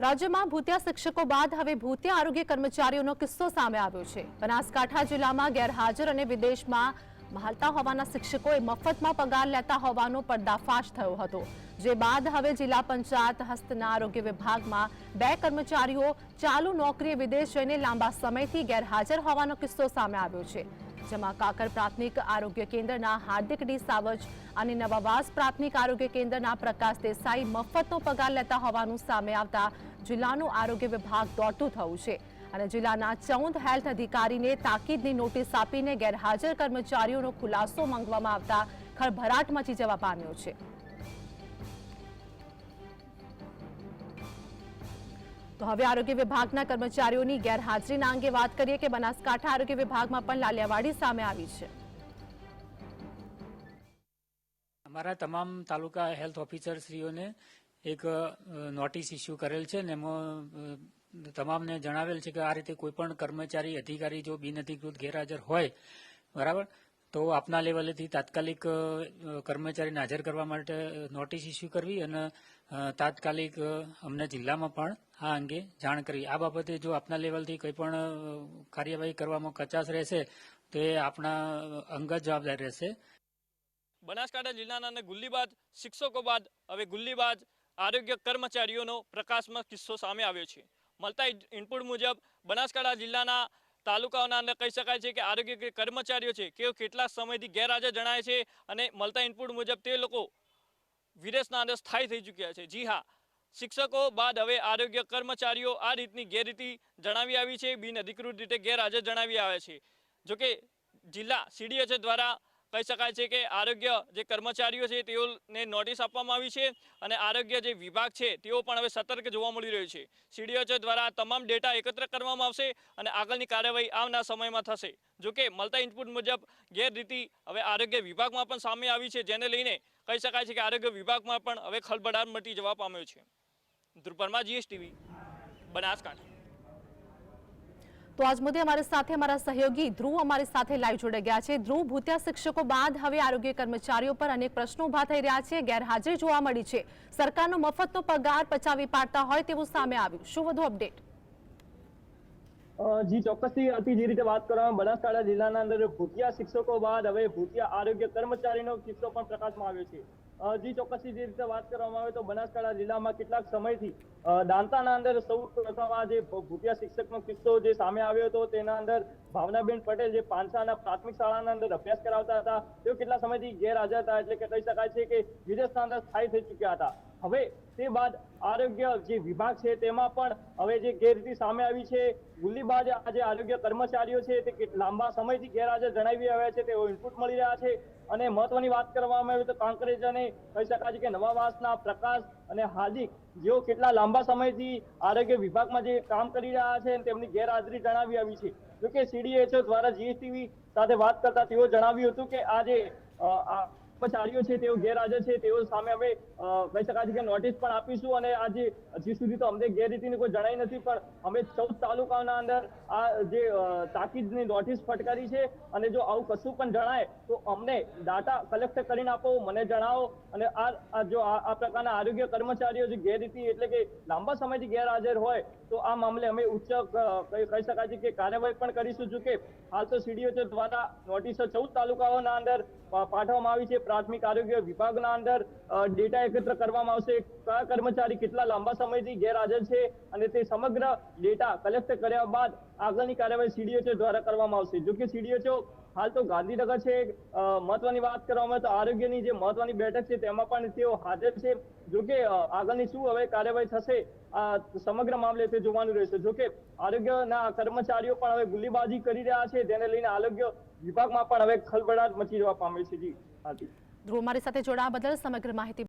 રાજ્યમાં ભૂતિયા શિક્ષકો બાદ હવે ભૂતિયા આરોગ્ય કર્મચારીઓનો કિસ્સો સામે આવ્યો છે. બનાસકાંઠા જિલ્લામાં ગેરહાજર અને વિદેશમાં મહાલતા હોવાના શિક્ષકોએ મફતમાં પગાર લેતા હોવાનો પર્દાફાશ થયો હતો. જે બાદ હવે જિલ્લા પંચાયત હસ્તના આરોગ્ય વિભાગમાં બે કર્મચારીઓ ચાલુ નોકરીએ વિદેશ જઈને લાંબા સમયથી ગેરહાજર હોવાનો કિસ્સો સામે આવ્યો છે. જેમાં કાકર પ્રાથમિક આરોગ્ય કેન્દ્રના હાર્દિક ડી સાવજ અને નવાવાસ પ્રાથમિક આરોગ્ય કેન્દ્રના પ્રકાશ દેસાઈ મફતનો પગાર લેતા હોવાનું સામે આવતા જિલ્લાનું આરોગ્ય વિભાગ દોડતું થયું છે. અને જિલ્લાના ચૌદ હેલ્થ અધિકારીને તાકીદની નોટિસ આપીને ગેરહાજર કર્મચારીઓનો ખુલાસો માંગવામાં આવતા ખળભરાટ મચી જવા પામ્યો છે. તો હવે આરોગ્ય વિભાગના કર્મચારીઓની ગેરહાજરીના અંગે વાત કરીએ કે બનાસકાંઠા આરોગ્ય વિભાગમાં પણ લાલિયાવાડી સામે આવી છે. અમારા તમામ તાલુકા હેલ્થ ઓફિસરશ્રીઓને એક નોટિસ ઇસ્યુ કરેલ છે ને એમાં તમામને જણાવેલ છે કે આ રીતે કોઈ પણ કર્મચારી, અધિકારી જો બિનઅધિકૃત ગેરહાજર હોય, બરાબર? તો આપના લેવલેથી તાત્કાલિક કર્મચારીને હાજર કરવા માટે નોટિસ ઇસ્યુ કરવી અને તાત્કાલિક અમને જિલ્લામાં પણ આ અંગે જાણ કરવી. આ બાબતે જો આપના લેવલથી કંઈ પણ કાર્યવાહી કરવામાં કચાશ રહેશે, તો એ આપણા અંગત જવાબદાર રહેશે. બનાસકાંઠા જિલ્લાના અને ગુલ્લીબાજ શિક્ષકો બાદ હવે ગુલ્લીબાદ આરોગ્ય કર્મચારીઓનો પ્રકાશમાં કિસ્સો સામે આવ્યો છે. મળતા ઇનપુટ મુજબ બનાસકાંઠા જિલ્લાના તાલુકાઓના અંદર કહી શકાય છે કે આરોગ્ય કર્મચારીઓ છે કે કેટલા સમયથી ગેરહાજર જણાય છે અને મળતા ઇનપુટ મુજબ તે લોકો વિદેશના અંદર સ્થાયી થઈ ચૂક્યા છે. જી હા, શિક્ષકો બાદ હવે આરોગ્ય કર્મચારીઓ આ રીતની ગેરરીતિ જણાવી આવી છે બિનઅધિકૃત રીતે ગેરહાજર જણાવી આવે છે. જોકે જિલ્લા સીડીએચ દ્વારા કહી શકાય છે કે આરોગ્ય જે કર્મચારીઓ છે તેઓને નોટિસ આપવામાં આવી છે અને આરોગ્ય જે વિભાગ છે તેઓ પણ હવે સતર્ક જોવા મળી રહ્યું છે. સીડીએચ દ્વારા તમામ ડેટા એકત્ર કરવામાં આવશે અને આગળની કાર્યવાહી આવના સમયમાં થશે. જોકે મળતા ઇનપુટ મુજબ ગેરરીતિ હવે આરોગ્ય વિભાગમાં પણ સામે આવી છે, જેને લઈને કહી શકાય છે કે આરોગ્ય વિભાગમાં પણ હવે ખળબડાટ મટી જવા પામ્યો છે. ધ્રુપરમાં જીએસટીવી બનાસકાંઠા. તો આજ મુદ્દે અમારી સાથે અમારા સહયોગી ધ્રુવ અમારી સાથે લાઈવ જોડાઈ ગયા છે. ધ્રુવ, ભૂતિયા શિક્ષકો બાદ હવે આરોગ્ય કર્મચારીઓ પર અનેક પ્રશ્નો ઊભા થઈ રહ્યા છે. ગેરહાજરી જોવા મળી છે. સરકારનો મફતનો પગાર પચાવી પાડતા હોય તેવું સામે આવ્યું. શું વધુ અપડેટ જી, ચોક્કસથી હતી જે રીતે વાત કરવામાં બનાસકાંઠા જિલ્લાના અંદર ભૂતિયા શિક્ષકો બાદ હવે ભૂતિયા આરોગ્ય કર્મચારીનો કિસ્સો પણ પ્રકાશમાં આવ્યો છે. જી ચોક્કસથી જે રીતે વાત કરવામાં આવે તો બનાસકાંઠા જિલ્લામાં કેટલાક સમયથી દાંતાના અંદર સૌ પ્રથમ આ જે ભૂતિયા શિક્ષકનો કિસ્સો જે સામે આવ્યો હતો તેના અંદર ભાવનાબેન પટેલ જે પાંચાના પ્રાથમિક શાળાના અંદર અભ્યાસ કરાવતા હતા, તેઓ કેટલા સમયથી ગેરહાજર હતા એટલે કે કહી શકાય છે કે વિદેશના અંદર સ્થાયી થઈ ચૂક્યા હતા. હવે તે બાદ આરોગ્ય જે વિભાગ છે તેમાં પણ હવે જે ગેરરીતિ સામે આવી છે ગુલ્લીબાજ આ જે આરોગ્ય કર્મચારીઓ છે તે લાંબા સમયથી ગેરહાજર જણાવી આવ્યા છે, તેઓ ઇનપુટ મળી રહ્યા છે અને મહત્વની વાત કરવામાં આવી તો કાંકરેજ અને કહી શકાય છે કે નવાવાસના પ્રકાશ અને હાર્દિક જેઓ કેટલા લાંબા સમયથી આરોગ્ય વિભાગમાં જે કામ કરી રહ્યા છે તેમની ગેરહાજરી જણાવી આવી છે. જોકે સીડીએચઓ દ્વારા જીએસટીવી સાથે વાત કરતા તેઓ જણાવ્યું હતું કે આજે કર્મચારીઓ છે, તેઓ ગેરહાજર છે, તેઓ સામે અમે કહી શકાય છે કે નોટિસ પણ આપીશું અને આજે હજી સુધી તો અમને ગેરરીતિની કોઈ જણાઈ નથી, પણ અમે ચૌદ તાલુકાના અંદર આ જે તાકીદની નોટિસ ફટકારી છે અને જો આવું કશું પણ જણાય, તો અમને ડાટા કલેક્ટ કરીને આપો, મને જણાવો અને આ જો આ પ્રકારના આરોગ્ય કર્મચારીઓ જે ગેરરીતિ એટલે કે લાંબા સમયથી ગેરહાજર હોય, તો આ મામલે અમે ઉચ્ચ કહી શકાય છે કે કાર્યવાહી પણ કરીશું જો કે હાલ તો સીડીઓ દ્વારા નોટિસો ચૌદ તાલુકાઓના અંદર પાઠવવામાં આવી છે પ્રાથમિક આરોગ્ય વિભાગના અંદર ડેટા એકત્ર કરવામાં આવશે. કયા કર્મચારી કેટલા લાંબા સમયથી ગેરહાજર છે અને તે સમગ્ર ડેટા કલેક્ટ કર્યા બાદ આગળની કાર્યવાહી સીડીએચઓ દ્વારા કરવામાં આવશે. જો કે સીડીએચઓ હાલ તો ગાંધીનગર છે મહત્વની વાત કરવામાં તો આરોગ્યની જે મહત્વની બેઠક છે તેમાં પણ તેઓ હાજર છે. જો કે આગળની શું હવે કાર્યવાહી થશે, આ સમગ્ર મામલે તે જોવાનું રહેશે. જો કે આરોગ્યના કર્મચારીઓ પણ હવે ગુલ્લીબાજી કરી રહ્યા છે. તેને લઈને આરોગ્ય વિભાગમાં પણ હવે ખલબળાટ મચી જવા પામે છે. જી. ધ્રુવ મારી સાથે જોડાવા બદલ સમગ્ર માહિતી